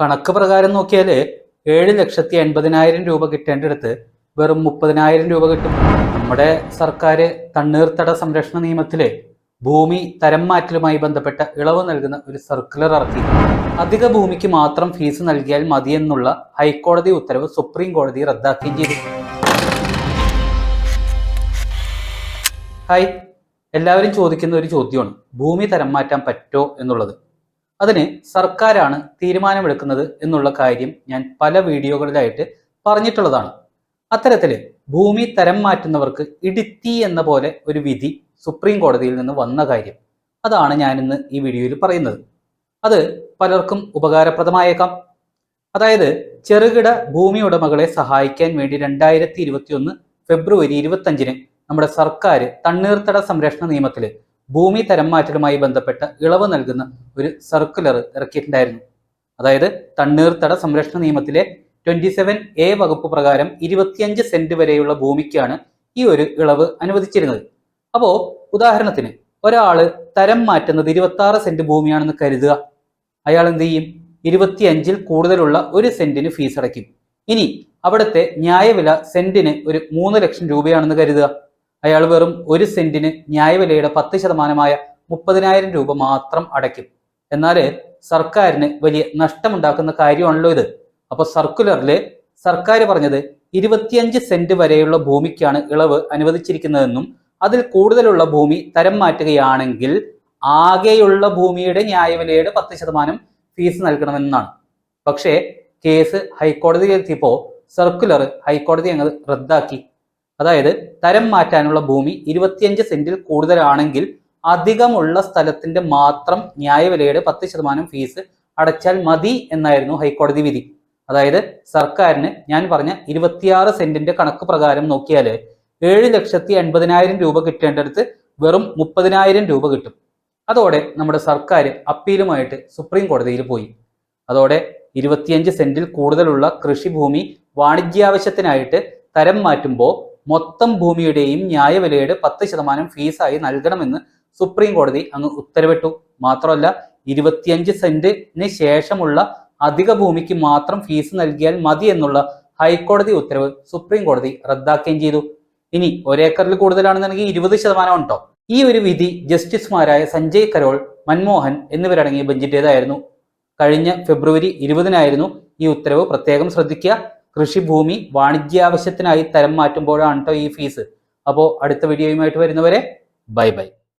കണക്ക് പ്രകാരം നോക്കിയാൽ ഏഴ് ലക്ഷത്തി എൺപതിനായിരം രൂപ കിട്ടേണ്ടടുത്ത് വെറും മുപ്പതിനായിരം രൂപ കിട്ടും. നമ്മുടെ സർക്കാർ തണ്ണീർത്തട സംരക്ഷണ നിയമത്തിലെ ഭൂമി തരം മാറ്റലുമായി ബന്ധപ്പെട്ട ഇളവ് നൽകുന്ന ഒരു സർക്കുലർ ഇറക്കി. അധിക ഭൂമിക്ക് മാത്രം ഫീസ് നൽകിയാൽ മതിയെന്നുള്ള ഹൈക്കോടതി ഉത്തരവ് സുപ്രീം കോടതി റദ്ദാക്കുകയും ചെയ്തു. ഹായ്. എല്ലാവരും ചോദിക്കുന്ന ഒരു ചോദ്യമാണ്. ഭൂമി തരം മാറ്റാൻ പറ്റോ എന്നുള്ളത്. അതിന് സർക്കാരാണ് തീരുമാനമെടുക്കുന്നത് എന്നുള്ള കാര്യം ഞാൻ പല വീഡിയോകളിലായിട്ട് പറഞ്ഞിട്ടുള്ളതാണ്. അത്തരത്തിൽ ഭൂമി തരം മാറ്റുന്നവർക്ക് ഇടുത്തി എന്ന പോലെ ഒരു വിധി സുപ്രീം കോടതിയിൽ നിന്ന് വന്ന കാര്യം. അതാണ് ഞാൻ ഇന്ന് ഈ വീഡിയോയിൽ പറയുന്നത്. അത് പലർക്കും ഉപകാരപ്രദമായേക്കാം. അതായത് ചെറുകിട ഭൂമി ഉടമകളെ സഹായിക്കാൻ വേണ്ടി രണ്ടായിരത്തി ഇരുപത്തി ഒന്ന് ഫെബ്രുവരി ഇരുപത്തഞ്ചിന് നമ്മുടെ സർക്കാർ തണ്ണീർത്തട സംരക്ഷണ നിയമത്തിൽ ഭൂമി തരം മാറ്റലുമായി ബന്ധപ്പെട്ട ഇളവ് നൽകുന്ന ഒരു സർക്കുലർ ഇറക്കിയിട്ടുണ്ടായിരുന്നു. അതായത് തണ്ണീർത്തട സംരക്ഷണ നിയമത്തിലെ ട്വന്റി സെവൻ എ വകുപ്പ് പ്രകാരം ഇരുപത്തിയഞ്ച് സെന്റ് വരെയുള്ള ഭൂമിക്കാണ് ഈ ഒരു ഇളവ് അനുവദിച്ചിരുന്നത്. അപ്പോ ഉദാഹരണത്തിന് ഒരാൾ തരം മാറ്റുന്നത് ഇരുപത്തി ആറ് സെന്റ് ഭൂമിയാണെന്ന് കരുതുക. അയാൾ എന്ത് ചെയ്യും? ഇരുപത്തിയഞ്ചിൽ കൂടുതലുള്ള ഒരു സെന്റിന് ഫീസ് അടയ്ക്കും. ഇനി അവിടുത്തെ ന്യായവില സെന്റിന് ഒരു മൂന്ന് ലക്ഷം രൂപയാണെന്ന് കരുതുക. അയാൾ വെറും ഒരു സെന്റിന് ന്യായവിലയുടെ പത്ത് ശതമാനമായ മുപ്പതിനായിരം രൂപ മാത്രം അടയ്ക്കും. എന്നാൽ സർക്കാരിന് വലിയ നഷ്ടമുണ്ടാക്കുന്ന കാര്യമാണല്ലോ ഇത്. അപ്പൊ സർക്കുലറിൽ സർക്കാർ പറഞ്ഞത് ഇരുപത്തിയഞ്ച് സെന്റ് വരെയുള്ള ഭൂമിക്കാണ് ഇളവ് അനുവദിച്ചിരിക്കുന്നതെന്നും അതിൽ കൂടുതലുള്ള ഭൂമി തരം മാറ്റുകയാണെങ്കിൽ ആകെയുള്ള ഭൂമിയുടെ ന്യായവിലയുടെ പത്ത് ശതമാനം ഫീസ് നൽകണമെന്നാണ്. പക്ഷേ കേസ് ഹൈക്കോടതിയിലെത്തിയപ്പോൾ സർക്കുലർ ഹൈക്കോടതി അങ്ങ് റദ്ദാക്കി. അതായത് തരം മാറ്റാനുള്ള ഭൂമി ഇരുപത്തിയഞ്ച് സെന്റിൽ കൂടുതലാണെങ്കിൽ അധികമുള്ള സ്ഥലത്തിന്റെ മാത്രം ന്യായവിലയുടെ പത്ത് ശതമാനം ഫീസ് അടച്ചാൽ മതി എന്നായിരുന്നു ഹൈക്കോടതി വിധി. അതായത് സർക്കാരിന് ഞാൻ പറഞ്ഞ ഇരുപത്തിയാറ് സെന്റിന്റെ കണക്ക് പ്രകാരം നോക്കിയാൽ ഏഴ് ലക്ഷത്തി എൺപതിനായിരം രൂപ കിട്ടേണ്ടടുത്ത് വെറും മുപ്പതിനായിരം രൂപ കിട്ടും. അതോടെ നമ്മുടെ സർക്കാർ അപ്പീലുമായിട്ട് സുപ്രീം കോടതിയിൽ പോയി. അതോടെ ഇരുപത്തിയഞ്ച് സെന്റിൽ കൂടുതലുള്ള കൃഷിഭൂമി വാണിജ്യാവശ്യത്തിനായിട്ട് തരം മാറ്റുമ്പോൾ മൊത്തം ഭൂമിയുടെയും ന്യായവിലയുടെ പത്ത് ശതമാനം ഫീസായി നൽകണമെന്ന് സുപ്രീം കോടതി അങ്ങ് ഉത്തരവിട്ടു. മാത്രമല്ല ഇരുപത്തിയഞ്ച് സെന്റിന് ശേഷമുള്ള അധിക ഭൂമിക്ക് മാത്രം ഫീസ് നൽകിയാൽ മതി എന്നുള്ള ഹൈക്കോടതി ഉത്തരവ് സുപ്രീം കോടതി റദ്ദാക്കുകയും ചെയ്തു. ഇനി ഒരേക്കറിൽ കൂടുതലാണെന്നുണ്ടെങ്കിൽ ഇരുപത് ശതമാനം ഉണ്ടോ? ഈ ഒരു വിധി ജസ്റ്റിസുമാരായ സഞ്ജയ് കരോൾ മൻമോഹൻ എന്നിവരടങ്ങിയ ബെഞ്ചിന്റെതായിരുന്നു കഴിഞ്ഞ ഫെബ്രുവരി ഇരുപതിനായിരുന്നു ഈ ഉത്തരവ് പ്രത്യേകം ശ്രദ്ധിക്കുക. കൃഷിഭൂമി വാണിജ്യാവശ്യത്തിനായി തരം മാറ്റുമ്പോഴാണ് കേട്ടോ ഈ ഫീസ് അപ്പോൾ അടുത്ത വീഡിയോയുമായിട്ട് വരുന്നവരെ ബൈ ബൈ